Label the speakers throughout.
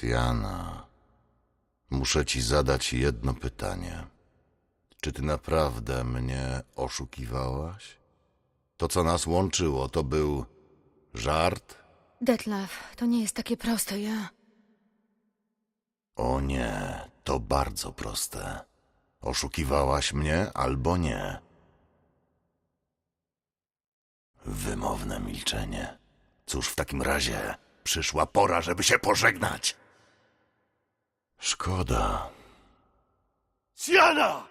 Speaker 1: Siana, muszę ci zadać jedno pytanie. Czy ty naprawdę mnie oszukiwałaś? To, co nas łączyło, to był żart?
Speaker 2: Detlaf, to nie jest takie proste, ja...
Speaker 1: O nie, to bardzo proste. Oszukiwałaś mnie albo nie. Wymowne milczenie. Cóż w takim razie przyszła pora, żeby się pożegnać. Szkoda.
Speaker 3: Siana!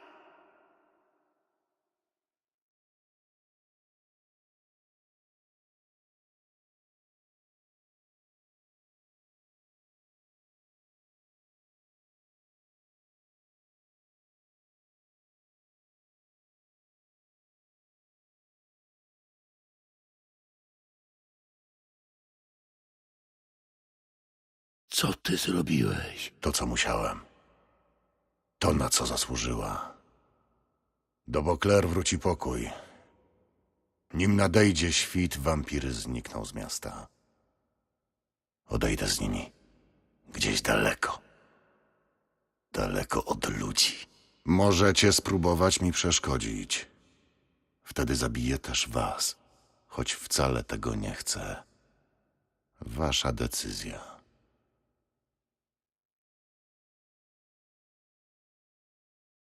Speaker 3: Co ty zrobiłeś?
Speaker 1: To, co musiałem. To, na co zasłużyła. Do Bokler wróci pokój. Nim nadejdzie świt, wampiry znikną z miasta. Odejdę z nimi. Gdzieś daleko. Daleko od ludzi. Możecie spróbować mi przeszkodzić. Wtedy zabiję też was. Choć wcale tego nie chcę. Wasza decyzja.